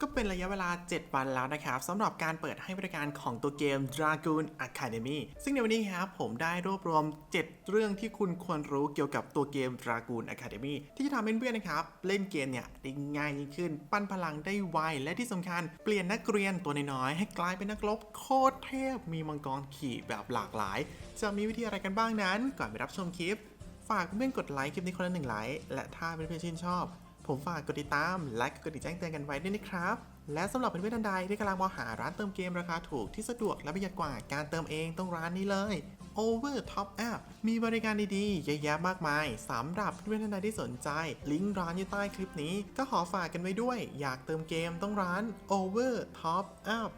ก็เป็นระยะเวลา 7 วันแล้วนะครับสำหรับการเปิดให้บริการของตัวเกม Dragoon Academy ซึ่งในวันนี้ครับผมได้รวบรวม 7 เรื่องที่คุณควรรู้เกี่ยวกับตัวเกม Dragoon Academy ที่จะทำให้เพื่อนๆนะครับ เล่นเกมเนี่ยได้ง่ายยิ่งขึ้น ปั้นพลังได้ไว และที่สำคัญเปลี่ยนนักเรียนตัวน้อยๆให้กลายเป็นนักรบโคตรเทพ มีมังกรขี่แบบหลากหลาย จะมีวิธีอะไรกันบ้างนั้น ก่อนไปรับชมคลิป ฝากเพื่อนกดไลค์คลิปนี้คนละหนึ่งไลค์และถ้าเพื่อนๆชื่นชอบ ผมฝากกดติดตาม ไลค์กดติดแจ้งเตือนกันไว้ด้วยนะครับ และสำหรับเพื่อนๆท่านใดที่กำลังมองหาร้านเติมเกมราคาถูกที่สะดวกและประหยัดกว่าการเติมเองต้องร้านนี้เลย Over Top App มีบริการดีๆ เยอะแยะมากมายสำหรับเพื่อนๆท่านใดที่สนใจ ลิงก์ร้านอยู่ใต้คลิปนี้ ก็ขอฝากกันไว้ด้วย อยากเติมเกมต้องร้าน Over Top App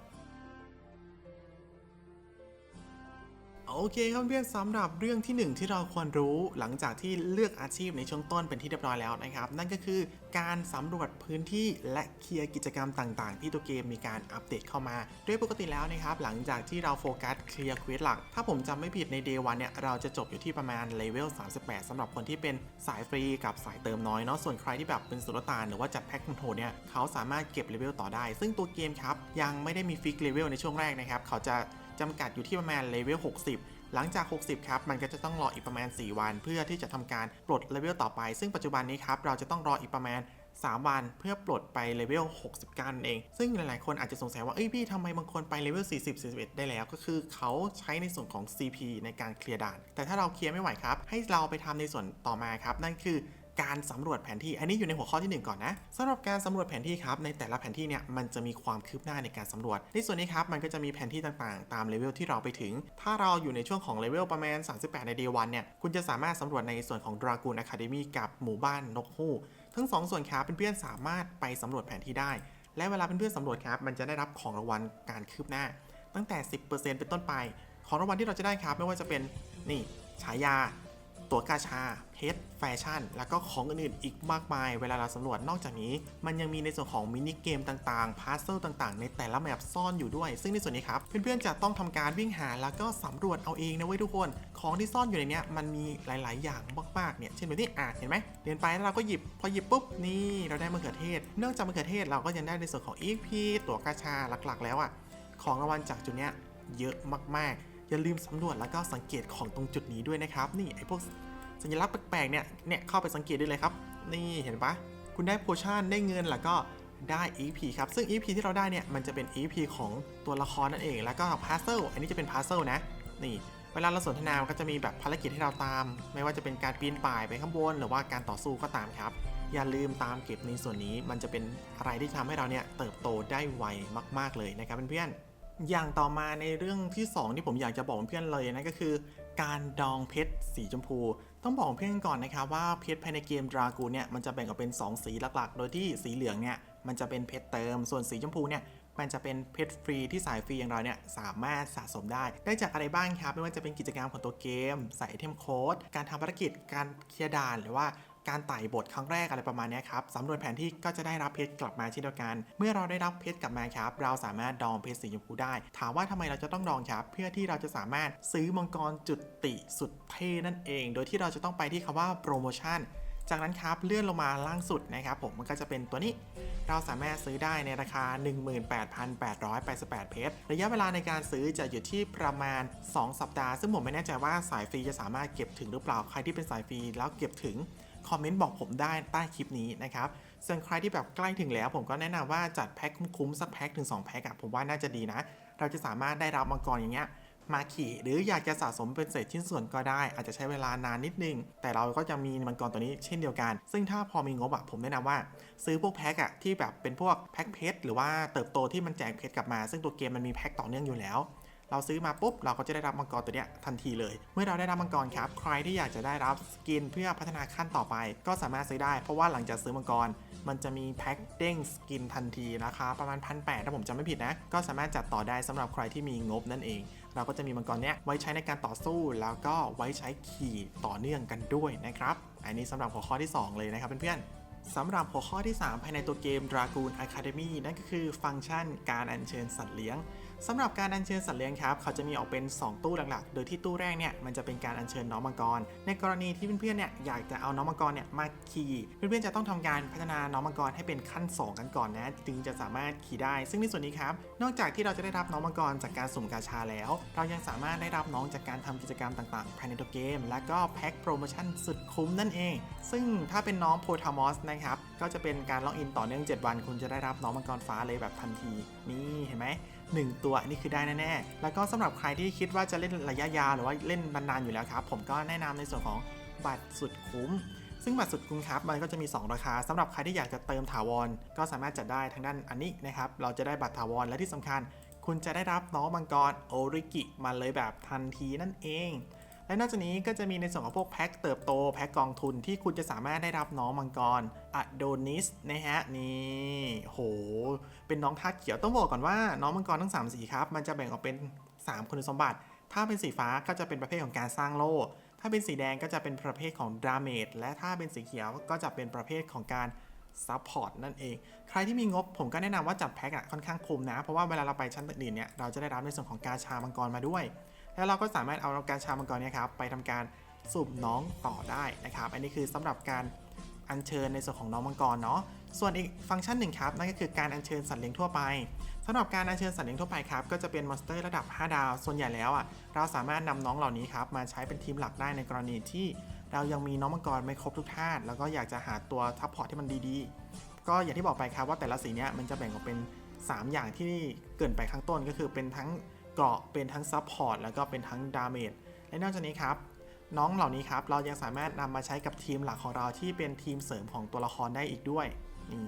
โอเคครับเพื่อนสำหรับเรื่องที่หนึ่งที่เราควรรู้หลังจากที่เลือกอาชีพในช่วงต้นเป็นที่เรียบร้อยแล้วนะครับ นั่นก็คือการสำรวจพื้นที่และเคลียร์กิจกรรมต่างๆ ที่ตัวเกมมีการอัปเดตเข้ามาโดยปกติแล้วนะครับหลังจากที่เราโฟกัสเคลียร์เควสหลัก ถ้าผมจำไม่ผิดในเดย์วันเนี่ยเราจะจบอยู่ที่ประมาณเลเวล38สำหรับคนที่เป็นสายฟรีกับสายเติมน้อยเนาะส่วนใครที่แบบเป็นสุลต่านหรือว่าจัดแพ็คคอนโทรเนี่ยเขาสามารถเก็บเลเวลต่อได้ ซึ่งตัวเกมครับยังไม่ได้มีฟิกเลเวลในช่วงแรกนะครับเขาจะ จำกัดอยู่ที่ประมาณเลเวล 60 หลังจาก 60 ครับ มันก็จะต้องรออีกประมาณ 4 วัน เพื่อที่จะทำการปลดเลเวลต่อไป ซึ่งปัจจุบันนี้ครับ เราจะต้องรออีกประมาณ 3 วัน เพื่อปลดไปเลเวล 69 นั่นเอง ซึ่งหลาย ๆ คนอาจจะสงสัยว่า เอ้ยพี่ทำไมบางคนไปเลเวล 40 41 ได้แล้ว ก็คือเขาใช้ในส่วนของ CP ในการเคลียร์ด่าน แต่ถ้าเราเคลียร์ไม่ไหวครับ ให้เราไปทำในส่วนต่อมาครับ นั่นคือ การสำรวจแผนที่ อันนี้อยู่ในหัวข้อที่ 1 ก่อนนะสำหรับการสำรวจแผนที่ครับ ในแต่ละแผนที่เนี่ยมันจะมีความคืบหน้าในการสำรวจ ในส่วนนี้ครับมันก็จะมีแผนที่ต่างๆ ตามเลเวลที่เราไปถึง ถ้าเราอยู่ในช่วงของเลเวลประมาณ 38 ใน Day 1เนี่ย คุณจะสามารถสำรวจในส่วนของ Dragoon Academy กับหมู่บ้านนกฮูกทั้งสองส่วนครับเพื่อนๆสามารถไปสำรวจแผนที่ได้ และเวลาเพื่อนๆสำรวจครับมันจะได้รับของรางวัลการคืบหน้า ตั้งแต่ 10%เป็นต้นไป ของรางวัลที่เราจะได้ครับไม่ว่าจะเป็นนี่ฉายา ตัวกาชา ชรแฟชั่น แล้วก็ของอื่นๆอีกมากมาย เวลาเราสำรวจนอกจากนี้ มันยังมีในส่วนของมินิเกมต่างๆพาร์เซลต่างๆ ในแต่ละแมปซ่อนอยู่ด้วย ซึ่งในส่วนนี้ครับ เพื่อนๆจะต้องทำการวิ่งหาแล้วก็สำรวจเอาเองนะเว้ยทุกคน ของที่ซ่อนอยู่ในนี้มันมีหลาย ๆ อย่างมากๆเนี่ยเช่นแบบนี้อะเห็นไหมเดินไปแล้วเราก็หยิบพอหยิบปุ๊บนี่เราได้มะเขือเทศนอกจากมะเขือเทศเราก็ยังได้ในส่วนของ EP ตั๋วกาชาหลักๆ แล้วอะของรางวัลจากจุดเนี้ยเยอะมากๆอย่าลืมสำรวจแล้วก็สังเกตของตรงจุดนี้ด้วยนะครับ นี่ไอพวก สัญลักษณ์แปลกๆเนี่ยเนี่ยเข้าไปสังเกตได้เลยครับ นี่เห็นปะคุณได้โพชั่นได้เงินแล้วก็ได้ EP ครับ ซึ่ง EP ที่เราได้เนี่ย มันจะเป็น EP ของตัวละครนั่นเอง แล้วก็พาร์เซลอันนี้จะเป็นพาร์เซลนะ นี่ เวลาเราสนทนา มันก็จะมีแบบภารกิจให้เราตาม ไม่ว่าจะเป็นการปีนป่ายไปข้างบน หรือว่าการต่อสู้ก็ตามครับ อย่าลืมตามเก็บในส่วนนี้ มันจะเป็นอะไรที่ทำให้เราเนี่ยเติบโตได้ไวมาก ๆเลยนะครับเพื่อนๆ อย่างต่อมาในเรื่องที่ 2 ที่ผมอยากจะบอกเพื่อนเลยนะก็คือ การดองเพชรสีชมพู ต้องบอกเพื่อนก่อนนะครับว่าเพชรภายในเกมดรากูเนี่ยมันจะแบ่งออกเป็น 2 สีหลักๆ โดยที่สีเหลืองเนี่ยมันจะเป็นเพชรเติม ส่วนสีชมพูเนี่ยมันจะเป็นเพชรฟรีที่สายฟรีอย่างเราเนี่ยสามารถสะสมได้ ได้จากอะไรบ้างครับ ไม่ว่าจะเป็นกิจกรรมของตัวเกม ใส่ไอเทมโค้ด การทำภารกิจ การเคลียร์ด่านหรือว่า การไต่บทครั้งแรกอะไรประมาณนี้ครับสำรวจแผนที่ก็จะได้รับเพชรกลับมาเช่นเดียวกัน เมื่อเราได้รับเพชรกลับมาครับ เราสามารถดองเพชรสีชมพูได้ ถามว่าทำไมเราจะต้องดองครับเพื่อที่เราจะสามารถซื้อมังกรจุติสุดเท่นั่นเอง โดยที่เราจะต้องไปที่คำว่าโปรโมชั่นจากนั้นครับเลื่อนลงมาล่างสุดนะครับผมมันก็จะเป็นตัวนี้ เราสามารถซื้อได้ในราคา 18,888 เพชรระยะเวลาในการซื้อจะอยู่ที่ประมาณ 2 สัปดาห์ ซึ่งผมไม่แน่ใจว่าสายฟรีจะสามารถเก็บถึงหรือเปล่าใครที่เป็นสายฟรีแล้วเก็บถึง คอมเมนต์บอกผมได้ใต้คลิปนี้นะครับส่วนใครที่แบบใกล้ถึงแล้ว ผมก็แนะนำว่าจัดแพ็คคุ้มๆสักแพ็คถึง2แพ็คอะผมว่าน่าจะดีนะ เราจะสามารถได้รับมังกรอย่างเงี้ยมาขี่หรืออยากจะสะสมเป็นเศษชิ้นส่วนก็ได้ อาจจะใช้เวลานานนิดนึง แต่เราก็จะมีมังกรตัวนี้เช่นเดียวกัน ซึ่งถ้าพอมีงบอะผมแนะนำว่า ซื้อพวกแพ็คอะที่แบบเป็นพวกแพ็คเพชรหรือว่าเติบโตที่มันแจกเพชรกลับมา ซึ่งตัวเกมมันมีแพ็คต่อเนื่องอยู่แล้ว เราซื้อมาปุ๊บเราก็จะได้รับมังกรตัวเนี้ยทันทีเลย เมื่อเราได้รับมังกรครับใครที่อยากจะได้รับสกินเพื่อพัฒนาขั้นต่อไป ก็สามารถซื้อได้ เพราะว่าหลังจากซื้อมังกรมันจะมีแพ็คเด้งสกินทันทีราคาประมาณพันแถ้าผมจำไม่ผิดนะ ก็สามารถจัดต่อได้สำหรับใครที่มีงบนั่นเอง เราก็จะมีมังกรเนี้ยไว้ใช้ในการต่อสู้แล้วก็ไว้ใช้ขี่ต่อเนื่องกันด้วยนะครับอันนี้สำหรับหัวข้อที่ 2 เลยนะครับเพื่อนๆสำหรับหัวข้อที่ 3 ภายในตัวเกม Dragoon Academy นั่นก็คือฟังก์ชันการอัญเชิญสัตว์เลี้ยง สำหรับการอัญเชิญสัตว์เลี้ยงครับเขาจะมีออกเป็น 2 ตู้หลักๆ โดยที่ตู้แรกเนี่ยมันจะเป็นการอัญเชิญน้องมังกร ในกรณีที่เพื่อนๆเนี่ยอยากจะเอาน้องมังกรเนี่ยมาขี่เพื่อนๆจะต้องทำการพัฒนาน้องมังกรให้เป็นขั้น 2 กันก่อนนะจึงจะสามารถขี่ได้ ซึ่งในส่วนนี้ครับนอกจากที่เราจะได้รับน้องมังกรจากการสุ่มกาชาแล้ว เรายังสามารถได้รับน้องจากการทำกิจกรรมต่างๆภายในตัวเกม และก็แพ็คโปรโมชั่นสุดคุ้มนั่นเอง ซึ่งถ้าเป็นน้องโพทามอสนะครับก็จะเป็นการล็อกอินต่อเนื่อง 7 วัน คุณจะได้รับน้องมังกรฟ้าเลยแบบทันทีนี่เห็นไหม หนึ่งตัวอันนี้คือได้แน่ๆแล้วก็สำหรับใครที่คิดว่าจะเล่นระยะยาวหรือว่าเล่นนานๆอยู่แล้วครับผมก็แนะนำในส่วนของบัตรสุดคุ้ม ซึ่งบัตรสุดคุ้มครับมันก็จะมี 2 ราคาสำหรับใครที่อยากจะเติมถาวร ก็สามารถจัดได้ทางด้านอันนี้นะครับเราจะได้บัตรถาวรและที่สำคัญ คุณจะได้รับน้องมังกรโอริกิมาเลยแบบทันทีนั่นเอง และนอกจากนี้ก็จะมีในส่วนของพวกแพ็คเติบโตแพ็คกองทุนที่คุณจะสามารถได้รับน้องมังกรอโดนิสนะฮะนี่โห เป็นน้องธาตุเขียวต้องบอกก่อนว่าน้องมังกรทั้ง 3 สีครับ มันจะแบ่งออกเป็น 3 คุณสมบัติ ถ้าเป็นสีฟ้าก็จะเป็นประเภทของการสร้างโล่ถ้าเป็นสีแดงก็จะเป็นประเภทของดาเมจและถ้าเป็นสีเขียวก็จะเป็นประเภทของการซัพพอร์ตนั่นเอง ใครที่มีงบผมก็แนะนำว่าจัดแพ็คอะค่อนข้างคุ้มนะ เพราะว่าเวลาเราไปชั้นอื่นเนี่ยเราจะได้รับในส่วนของกาชามังกรมาด้วย แล้วเราก็สามารถเอาการชามังกรเนี่ยครับไปทำการสุ่มน้องต่อได้นะครับ อันนี้คือสำหรับการอัญเชิญในส่วนของน้องมังกรเนาะ ส่วนอีกฟังก์ชันหนึ่งครับนั่นก็คือการอัญเชิญสัตว์เลี้ยงทั่วไปสำหรับการอัญเชิญสัตว์เลี้ยงทั่วไปครับก็จะเป็นมอนสเตอร์ระดับ 5 ดาว ส่วนใหญ่แล้วอะเราสามารถนำน้องเหล่านี้ครับมาใช้เป็นทีมหลักได้ในกรณีที่เรายังมีน้องมังกรไม่ครบทุกธาตุแล้วก็อยากจะหาตัวทัพพอร์ตที่มันดีๆ ก็อย่างที่บอกไปครับว่าแต่ละสีเนี้ยมันจะแบ่งออกเป็น 3 อย่างที่เกินไปข้างต้นก็คือเป็นทั้ง เกราะเป็นทั้งซับพอร์ตแล้วก็เป็นทั้งดาเมจและนอกจากนี้ครับ น้องเหล่านี้ครับ เรายังสามารถนำมาใช้กับทีมหลักของเราที่เป็นทีมเสริมของตัวละครได้อีกด้วยนี่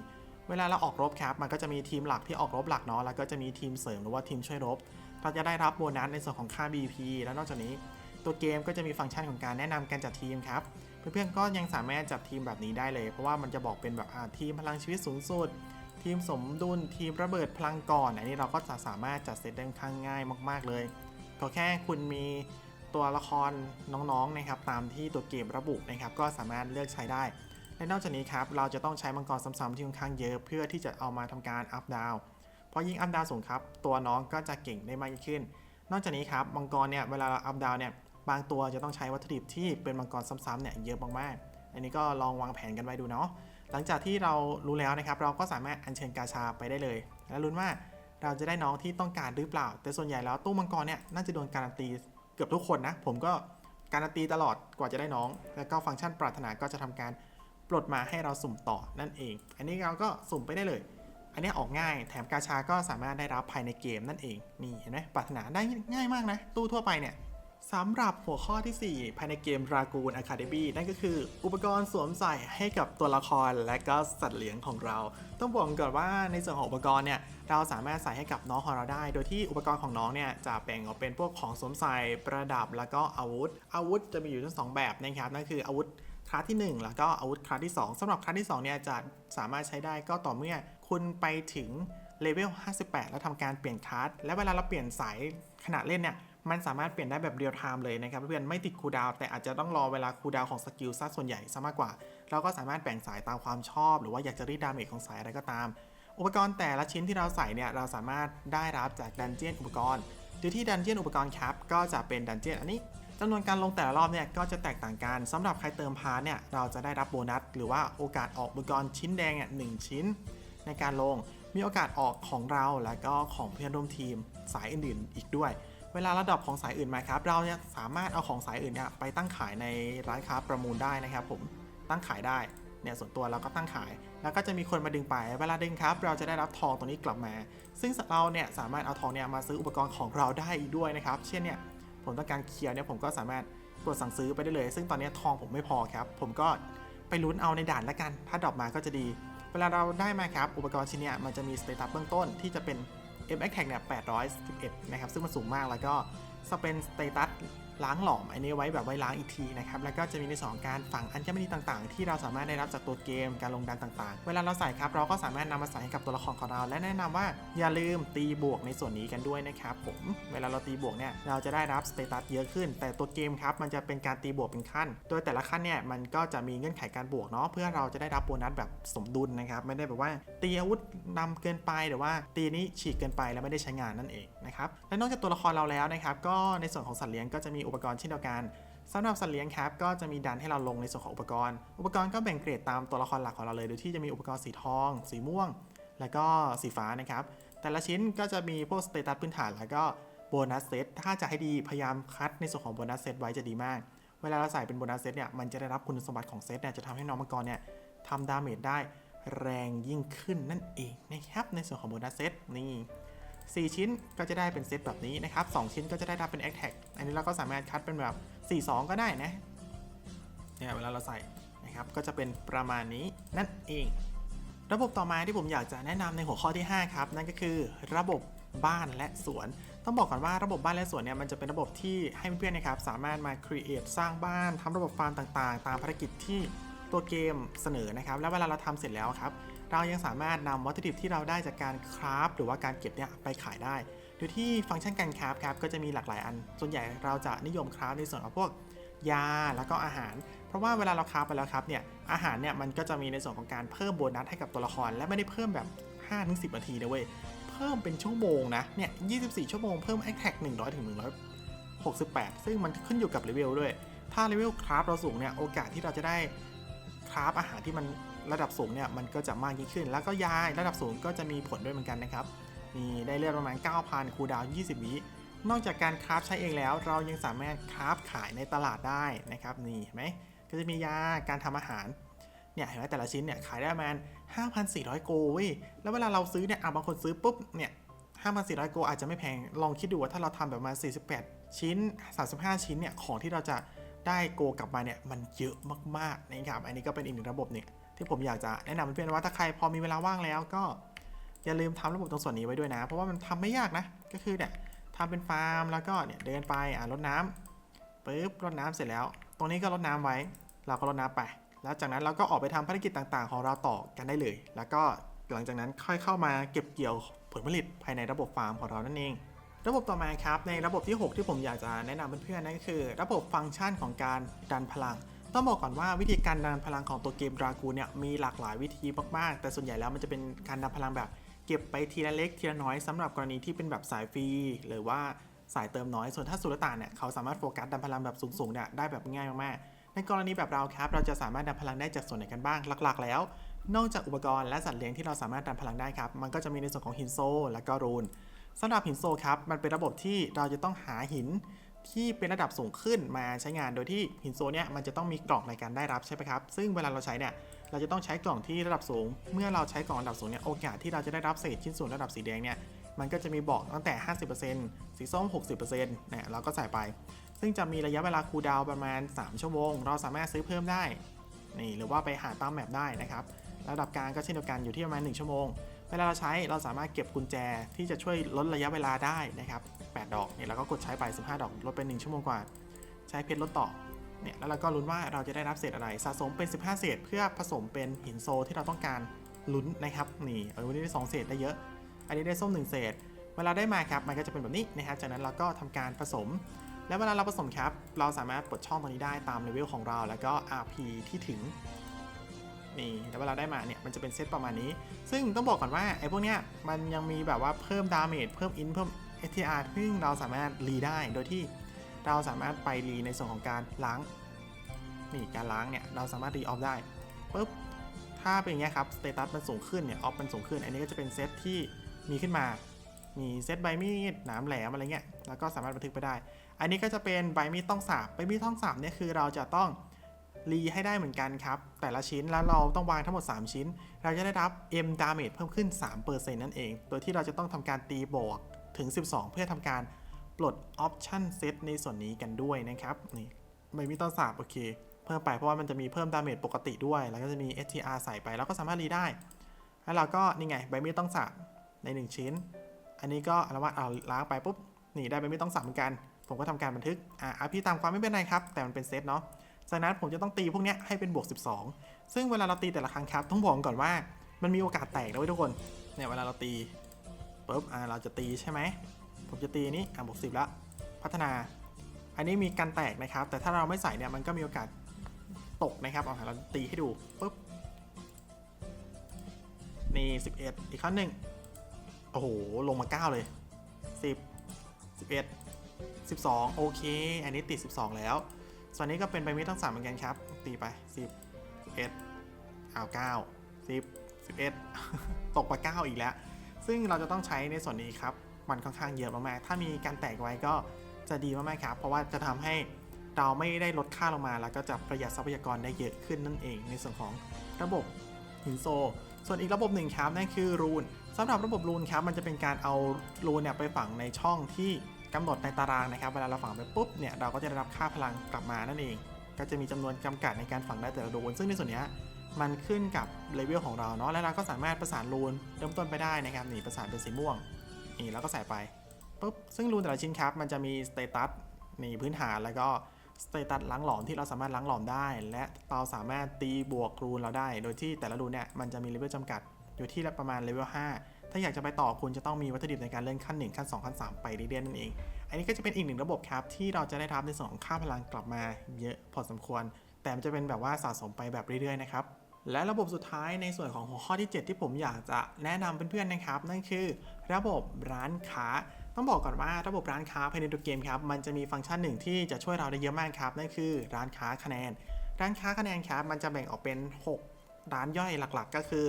เวลาเราออกรบครับ มันก็จะมีทีมหลักที่ออกรบหลักเนาะแล้วก็จะมีทีมเสริมหรือว่าทีมช่วยรบเราจะได้รับโบนัสในส่วนของค่า BP แล้วนอกจากนี้ ตัวเกมก็จะมีฟังก์ชันของการแนะนำการจัดทีมครับเพื่อนๆก็ยังสามารถจัดทีมแบบนี้ได้เลย เพราะว่ามันจะบอกเป็นแบบทีมพลังชีวิตสูงสุด ทีมสมดุลทีมระเบิดพลังก่อนอันนี้เราก็จะสามารถจัดเซตได้ค่อนข้างง่ายมาก ๆ เลยก็แค่คุณมีตัวละครน้องๆนะครับตามที่ตัวเกมระบุนะครับก็สามารถเลือกใช้ได้ และนอกจากนี้ครับเราจะต้องใช้มังกรซ้ำๆที่ค่อนข้างเยอะเพื่อที่จะเอามาทำการอัพดาวเพราะยิ่งอัพดาวสูงครับตัวน้องก็จะเก่งได้มากยิ่งขึ้น นอกจากนี้ครับมังกรเนี่ยเวลาเราอัพดาวเนี่ยบางตัวจะต้องใช้วัตถุดิบที่เป็นมังกรซ้ำๆเนี่ยเยอะมากๆอันนี้ก็ลองวางแผนกันไว้ดูเนาะ หลังจากที่เรารู้แล้วนะครับ เราก็สามารถอัญเชิญกาชาไปได้เลย และลุ้นว่าเราจะได้น้องที่ต้องการหรือเปล่า แต่ส่วนใหญ่แล้วตู้มังกรเนี่ยน่าจะโดนการันตีเกือบทุกคนนะ ผมก็การันตีตลอดกว่าจะได้น้อง แล้วก็ฟังก์ชันปรารถนาก็จะทำการปลดมาให้เราสุ่มต่อนั่นเอง อันนี้เราก็สุ่มไปได้เลย อันนี้ออกง่าย แถมกาชาก็สามารถได้รับภายในเกมนั่นเอง นี่เห็นไหมปรารถนาได้ง่ายมากนะ ตู้ทั่วไปเนี่ย สำหรับหัวข้อทีสี่4 ภายในเกม Dragoon Academy นั่นก็คือ อุปกรณ์สวมใส่ให้กับตัวละครและก็สัตว์เลี้ยงของเรา ต้องบอกก่อนว่าในส่วนของอุปกรณ์เนี่ยเราสามารถใส่ให้กับน้องของเราได้ โดยที่อุปกรณ์ของน้องเนี่ยจะแบ่งออกเป็นพวกของสวมใส่ประดับแล้วก็อาวุธ อาวุธจะมีอยู่ทั้งสองแบบนะครับนั่นคืออาวุธคลาสที่ 1 แล้วก็อาวุธคลาสที่ 2สำหรับคลาสที่2เนี่ยจะสามารถใช้ได้ก็ต่อเมื่อคุณไปถึงเลเวล58 แล้วทำการเปลี่ยนคลาสและเวลาเราเปลี่ยนสายขณะเล่นเนี่ย มันสามารถเปลี่ยนได้แบบเรียลไทม์เลยนะครับเพื่อนไม่ติดคูดาวแต่อาจจะต้องรอเวลาคูดาวของสกิลซะส่วนใหญ่ซะมากกว่า เราก็สามารถแบ่งสายตามความชอบ หรือว่าอยากจะรีดดาเมจของสายอะไรก็ตาม อุปกรณ์แต่ละชิ้นที่เราใส่เนี่ยเราสามารถได้รับจากดันเจียนอุปกรณ์โดยที่ดันเจียนอุปกรณ์ครับก็จะเป็นดันเจียนอันนี้จำนวนการลงแต่ละรอบเนี่ยก็จะแตกต่างกันสำหรับใครเติมพาร์ทเนี่ยเราจะได้รับโบนัส หรือว่าโอกาสออกอุปกรณ์ชิ้นแดงอะหนึ่งชิ้น ในการลงมีโอกาสออกของเราแล้วก็ของเพื่อนร่วมทีมสายอื่นๆอีกด้วย เวลาระดับของสายอื่นมาครับเราเนี่ยสามารถเอาของสายอื่นเนี่ยไปตั้งขายในร้านค้าประมูลได้นะครับผมตั้งขายได้เนี่ยส่วนตัวเราก็ตั้งขาย แล้วก็จะมีคนมาดึงไปเวลาดึงครับ เราจะได้รับทองตรงนี้กลับมา ซึ่งเราเนี่ยสามารถเอาทองเนี่ยมาซื้ออุปกรณ์ของเราได้อีกด้วยนะครับ เช่นเนี่ยผมต้องการเคลียร์เนี่ยผมก็สามารถกดสั่งซื้อไปได้เลย ซึ่งตอนนี้ทองผมไม่พอครับ ผมก็ไปลุ้นเอาในด่านละกัน ถ้าดรอปมาก็จะดี เวลาเราได้มาครับ อุปกรณ์ชิ้นเนี้ยมันจะมีสเตตัสเบื้องต้นที่จะเป็น M X Tag เนี่ย811 นะครับ ซึ่งมันสูงมากแล้วก็สเปนสเตตัส ล้างหลอมอันนี้ไว้แบบไว้ล้างอีกทีนะครับแล้วก็จะมีในสองการฝังอัญมณีต่างๆ ที่เราสามารถได้รับจากตัวเกมการลงดันต่างๆ เวลาเราใส่ครับเราก็สามารถนำมาใส่ให้กับตัวละครของเรา และแนะนำว่าอย่าลืมตีบวกในส่วนนี้กันด้วยนะครับผมเวลาเราตีบวกเนี่ยเราจะได้รับสเตตัสเยอะขึ้น แต่ตัวเกมครับมันจะเป็นการตีบวกเป็นขั้น โดยแต่ละขั้นเนี่ยมันก็จะมีเงื่อนไขการบวกเนาะเพื่อเราจะได้รับโบนัสแบบสมดุลนะครับไม่ได้แบบว่าตีอาวุธนำเกินไปหรือว่าตีนี้ฉีกเกินไปแล้วไม่ได้ใช้งานนั่นเองนะครับและนอกจากตัวละครเราแล้วนะครับก็ในส่วนของสัตว์เลี้ยงก็จะมีอุปกรณ์เช่นเดียวกันสำหรับสัตว์เลี้ยงครับก็จะมีดันให้เราลงในส่วนของอุปกรณ์ อุปกรณ์ก็แบ่งเกรดตามตัวละครหลักของเราเลยโดยที่จะมีอุปกรณ์สีทอง สีม่วง แล้วก็สีฟ้านะครับ แต่ละชิ้นก็จะมีพวกสเตตัสพื้นฐาน แล้วก็โบนัสเซตถ้าจะให้ดีพยายามคัดในส่วนของโบนัสเซตไว้จะดีมาก เวลาเราใส่เป็นโบนัสเซตเนี่ยมันจะได้รับคุณสมบัติของเซตเนี่ยจะทำให้น้องมังกรเนี่ยทำดาเมจได้แรงยิ่งขึ้นนั่นเองนะครับในส่วนของโบนัสเซตนี่ 4 ชิ้นก็จะได้เป็นเซตแบบนี้นะครับ2ชิ้นก็จะได้รับเป็น a อ t แท็กอันนี้เราก็สามารถคัดเป็นแบบ 4-2 ก็ได้นะเนี่ยเวลาเราใส่นะครับก็จะเป็นประมาณนี้นั่นเอง ระบบต่อมาที่ผมอยากจะแนะนำในหัวข้อที่ 5 ครับ นั่นก็คือระบบบ้านและสวน ต้องบอกก่อนว่าระบบบ้านและสวนเนี่ยมันจะเป็นระบบที่ให้เพื่อนๆนะครับสามารถมา create สร้างบ้านทำระบบฟาร์มต่างๆ ตามภารกิจที่ตัวเกมเสนอนะครับ แล้วเวลาเราทำเสร็จแล้วครับ เรายังสามารถนำวัตถุดิบที่เราได้จากการคราฟหรือว่าการเก็บเนี่ยไปขายได้โดยที่ฟังก์ชันการคราฟครับก็จะมีหลากหลายอัน ส่วนใหญ่เราจะนิยมคราฟในส่วนของพวกยาแล้วก็อาหาร เพราะว่าเวลาเราคราฟไปแล้วครับเนี่ยอาหารเนี่ยมันก็จะมีในส่วนของการเพิ่มโบนัสให้กับตัวละคร และไม่ได้เพิ่มแบบ5-10นาทีนะเว้ยเพิ่มเป็นชั่วโมงนะเนี่ย24 ชั่วโมงเพิ่ม a อ t แท็ก100ถึง168 ซึ่งมันขึ้นอยู่กับเลเวลด้วย ถ้าเลเวลคราฟเราสูงเนี่ยโอกาสที่เราจะได้คราฟอาหารที่มัน ระดับสูงเนี่ยมันก็จะมากยิ่งขึ้น แล้วก็ยาระดับสูงก็จะมีผลด้วยเหมือนกันนะครับนี่ได้เลือดประมาณ 9,000 คูดาว 20 วินอกจากการคราฟใช้เองแล้ว เรายังสามารถคราฟขายในตลาดได้นะครับนี่เห็นไหมก็จะมียาการทำอาหารเนี่ยเห็นไหมแต่ละชิ้นเนี่ยขายได้ประมาณ 5,400 โกเว้ยแล้วเวลาเราซื้อเนี่ยอะบางคนซื้อปุ๊บเนี่ย5,400 โกอาจจะไม่แพงลองคิดดูว่าถ้าเราทำแบบมา 48 ชิ้น 35 ชิ้นเนี่ยของที่เราจะได้โกกลับมาเนี่ยมันเยอะมากๆนะครับอันนี้ก็เป็นอีกหนึ่งระบบเนี่ย ที่ผมอยากจะแนะนำเพื่อนๆว่าถ้าใครพอมีเวลาว่างแล้วก็อย่าลืมทำระบบตรงส่วนนี้ไว้ด้วยนะ เพราะว่ามันทำไม่ยากนะ ก็คือเนี่ยทำเป็นฟาร์มแล้วก็เนี่ยเดินไปอ่ารดน้ำปุ๊บรดน้ำเสร็จแล้ว ตรงนี้ก็รดน้ำไว้ เราก็รดน้ำไป แล้วจากนั้นเราก็ออกไปทำภารกิจต่างๆ ของเราต่อกันได้เลย แล้วก็หลังจากนั้นค่อยเข้ามาเก็บเกี่ยวผลผลิตภายในระบบฟาร์มของเรานั่นเอง ระบบต่อมาครับในระบบที่ 6 ที่ผมอยากจะแนะนำเพื่อนๆนั่นก็คือ ระบบฟังก์ชันของการดันพลัง ต้องบอกก่อนว่าวิธีการดันพลังของตัวเกมดรากูเนี่ยมีหลากหลายวิธีมากๆ แต่ส่วนใหญ่แล้วมันจะเป็นการดันพลังแบบเก็บไปทีละเล็กทีละน้อยสำหรับกรณีที่เป็นแบบสายฟรีหรือว่าสายเติมน้อย ส่วนถ้าสุลต่านเนี่ยเขาสามารถโฟกัสดันพลังแบบสูงๆเนี่ยได้แบบง่ายมากๆ ในกรณีแบบเราครับเราจะสามารถดันพลังได้จากส่วนไหนกันบ้างหลักๆ แล้ว นอกจากอุปกรณ์และสัตว์เลี้ยงที่เราสามารถดันพลังได้ครับ มันก็จะมีในส่วนของหินโซและก็รูนสำหรับหินโซครับมันเป็นระบบที่เราจะต้องหาหิน ที่เป็นระดับสูงขึ้นมาใช้งานโดยที่หินโซเนี่ยมันจะต้องมีกล่องในการได้รับใช่ไหมครับ ซึ่งเวลาเราใช้เนี่ยเราจะต้องใช้กล่องที่ระดับสูง เมื่อเราใช้กล่องระดับสูงเนี่ยโอกาสที่เราจะได้รับเศษชิ้นส่วนระดับสีแดงเนี่ยมันก็จะมีบอกตั้งแต่ 50%สีส้ม 60%เนี่ยเราก็ใส่ไป ซึ่งจะมีระยะเวลาคูลดาวประมาณ 3 ชั่วโมง เราสามารถซื้อเพิ่มได้นี่หรือว่าไปหาตามแมปได้นะครับระดับกลางก็เช่นเดียวกันอยู่ที่ประมาณ 1 ชั่วโมง ลาเราใช้เราสามารถเก็บกุญแจที่จะช่วยลดระยะเวลาได้นะครับ 8 ดอกเนี่ยเราก็กดใช้ไป 15 ดอกลดเป็น1ชั่วโมงกว่า ใช้เพชรลดต่อเนี่ยแล้วเราก็ลุ้นว่าเราจะได้รับเศษอะไรสะสมเป็น 15 เศษ เพื่อผสมเป็นหินโซที่เราต้องการลุ้นนะครับนี่เออวันนี้ได้ 2 เศษได้เยอะ อันนี้ได้ส้ม 1 เศษ เวลาได้มาครับมันก็จะเป็นแบบนี้นะครับจากนั้นเราก็ทำการผสม แล้วเวลาเราผสมครับ เราสามารถปลดช่องตรงนี้ได้ตามเลเวลของเรา แล้วก็ RP ที่ถึง นี่แล้วเวลาได้มาเนี่ยมันจะเป็นเซตประมาณนี้ ซึ่งต้องบอกก่อนว่าไอ้พวกเนี้ยมันยังมีแบบว่าเพิ่มดาเมจเพิ่มอินเพิ่ม ATR ซึ่งเราสามารถรีได้โดยที่เราสามารถไปรีในส่วนของการล้างนี่การล้างเนี่ยเราสามารถรีออฟได้ปุ๊บถ้าเป็นอย่างเงี้ยครับสเตตัสมันสูงขึ้นเนี่ยออฟมันสูงขึ้น อันนี้ก็จะเป็นเซตที่มีขึ้นมามีเซตใบมีดหนามแหลมอะไรเงี้ยแล้วก็สามารถบันทึกไปได้ อันนี้ก็จะเป็นใบมีดต้องสาบใบมีดต้องสาบเนี่ยคือเราจะต้อง รีให้ได้เหมือนกันครับ แต่ละชิ้นแล้วเราต้องวางทั้งหมด 3 ชิ้น เราจะได้รับ M damage เพิ่มขึ้น 3%นั่นเอง โดยที่เราจะต้องทำการตีบวกถึง 12 เพื่อทำการปลดออปชั่นเซตในส่วนนี้กันด้วยนะครับนี่ใบมีต้องสาบโอเค เพิ่มไปเพราะว่ามันจะมีเพิ่มดาเมจปกติด้วย แล้วก็จะมี STR ใส่ไปแล้วก็สามารถรีได้ แล้วเราก็นี่ไงใบมีดต้องสาบใน 1 ชิ้น อันนี้ก็เอาละว่าเอาล้างไปปุ๊บนี่ได้ใบมีดต้องสาบเหมือนกัน ผมก็ทำการบันทึกอ่าอะพี่ตามความไม่เป็นไรครับ แต่มันเป็นเซตเนาะ จากนั้นผมจะต้องตีพวกนี้ให้เป็นบวก 12 ซึ่งเวลาเราตีแต่ละครั้งครับ ต้องบอกก่อนว่ามันมีโอกาสแตกนะเว้ยทุกคน เนี่ยเวลาเราตีปุ๊บอ่าเราจะตีใช่ไหม ผมจะตีนี้อะบวก10แล้วพัฒนา อันนี้มีการแตกนะครับ แต่ถ้าเราไม่ใส่เนี่ยมันก็มีโอกาสตกนะครับเอาเราตีให้ดูปุ๊บนี่11อีกครั้งหนึ่งโอ้โห ลงมา9เลย10 11 12โอเค อันนี้ติด12แล้ว ส่วนนี้ก็เป็นใบมีดทั้งสามเหมือนกันครับ ตีไป10 11อ้าว9 10 11ตกไป9อีกแล้ว ซึ่งเราจะต้องใช้ในส่วนนี้ครับ มันค่อนข้างเยอะมากๆ ถ้ามีการแตกไว้ก็จะดีมากๆครับ เพราะว่าจะทำให้เราไม่ได้ลดค่าลงมา แล้วก็จะประหยัดทรัพยากรได้เยอะขึ้นนั่นเอง ในส่วนของระบบหินโซ ส่วนอีกระบบหนึ่งครับนั่นคือรูนสำหรับระบบรูนครับมันจะเป็นการเอารูนเนี่ยไปฝังในช่องที่ กำหนดในตารางนะครับ เวลาเราฝังไปปุ๊บเนี่ยเราก็จะได้รับค่าพลังกลับมานั่นเอง ก็จะมีจำนวนจำกัดในการฝังได้แต่ละรูนซึ่งในส่วนนี้มันขึ้นกับเลเวลของเราเนาะ และเราก็สามารถประสานรูนเริ่มต้นไปได้นะครับนี่ประสานเป็นสีม่วงนี่แล้วก็ใส่ไปปุ๊บซึ่งรูนแต่ละชิ้นครับมันจะมีสเตตัสนี่พื้นฐานแล้วก็สเตตัสล้างหลอมที่เราสามารถล้างหลอมได้ และเราสามารถตีบวกรูนเราได้ โดยที่แต่ละรูนเนี่ยมันจะมีเลเวลจำกัดอยู่ที่ประมาณเลเวล5 ถ้าอยากจะไปต่อคุณจะต้องมีวัตถุดิบในการเลื่อนขั้น 1 ขั้น 2 ขั้น 3 ไปเรื่อยๆนั่นเอง อันนี้ก็จะเป็นอีกหนึ่งระบบครับที่เราจะได้รับในส่วนของค่าพลังกลับมาเยอะพอสมควร แต่มันจะเป็นแบบว่าสะสมไปแบบเรื่อยๆนะครับและระบบสุดท้ายในส่วนของหัวข้อที่ 7 ที่ผมอยากจะแนะนำเพื่อนๆนะครับ นั่นคือระบบร้านค้า ต้องบอกก่อนว่าระบบร้านค้าภายในตัวเกมครับมันจะมีฟังก์ชันหนึ่งที่จะช่วยเราได้เยอะมากครับนั่นคือร้านค้าคะแนน ร้านค้าคะแนนครับมันจะแบ่งออกเป็น 6 ร้านย่อยหลักๆ ก็คือ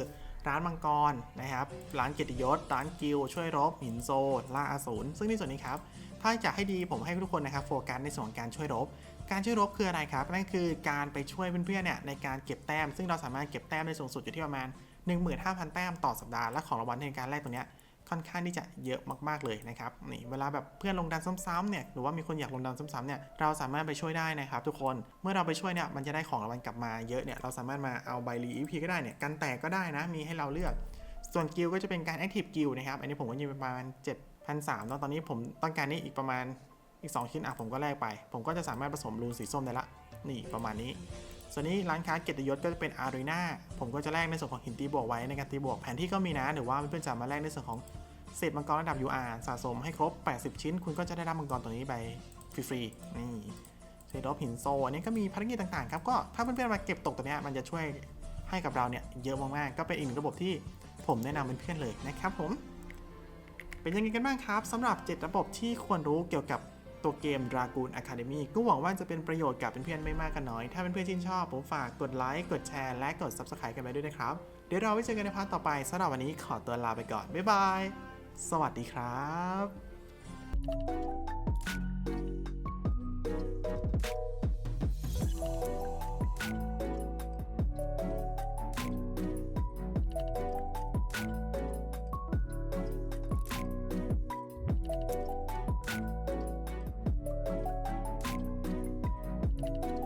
ร้านมังกรนะครับ ร้านเกียรติยศ ร้านกิลช่วยรบหินโซล่าอสูรซึ่งในส่วนนี้ครับ ถ้าจะให้ดีผมให้ทุกคนนะครับโฟกัสในส่วนของการช่วยรบ การช่วยรบคืออะไรครับ นั่นคือการไปช่วยเพื่อนๆเนี่ยในการเก็บแต้ม ซึ่งเราสามารถเก็บแต้มได้สูงสุดอยู่ที่ประมาณ 15,000 แต้มต่อสัปดาห์ และของรางวัลในการแรกตัวเนี้ย ค่อนข้างที่จะเยอะมากๆเลยนะครับนี่เวลาแบบเพื่อนลงดันซ้ำๆเนี่ยหรือว่ามีคนอยากลงดันซ้ำๆเนี่ยเราสามารถไปช่วยได้นะครับทุกคนเมื่อเราไปช่วยเนี่ยมันจะได้ของรางวัลกลับมาเยอะเนี่ยเราสามารถมาเอาใบรีอีพีก็ได้เนี่ยกันแตกก็ได้นะมีให้เราเลือก ส่วนกิลก็จะเป็นการ Active กิลนะครับอันนี้ผมก็ยิงประมาณ7,300แล้วตอนนี้ผมต้องการนี่อีกประมาณอีก 2 ชิ้นอะผมก็แลกไป ผมก็จะสามารถผสมรูนสีส้มได้ละนี่ประมาณนี้ ส่วนนี้ร้านค้าเกียรติยศก็จะเป็นอารีนาผมก็จะแลกในส่วนของหินตีบวกไว้ในการตีบวกแผนที่ก็มีนะหรือว่าเพื่อนๆจะมาแลกในส่วนของเศษมังกรระดับ UR สะสมให้ครบ 80 ชิ้น คุณก็จะได้รับมังกรตัวนี้ไปฟรีๆนี่เซดอฟหินโซอันนี้ก็มีภารกิจต่างๆครับก็ถ้าเพื่อนๆมาเก็บตกตัวนี้มันจะช่วยให้กับเราเนี่ยเยอะมากๆก็เป็นอีกหนึ่งระบบที่ผมแนะนำเพื่อนๆเลยนะครับผมเป็นยังไงกันบ้างครับสำหรับ 7 ระบบที่ควรรู้เกี่ยวกับ ตัวเกม Dragoon Academy ก็หวังว่าจะเป็นประโยชน์กับเพื่อนๆไม่มากก็น้อย ถ้าเพื่อนๆชื่นชอบ ผมฝากกดไลค์กดแชร์และกด Subscribe กันไปด้วยนะครับ เดี๋ยวเราไว้เจอกันในพาร์ทต่อไปสำหรับวันนี้ขอตัวลาไปก่อนบ๊ายบายสวัสดีครับ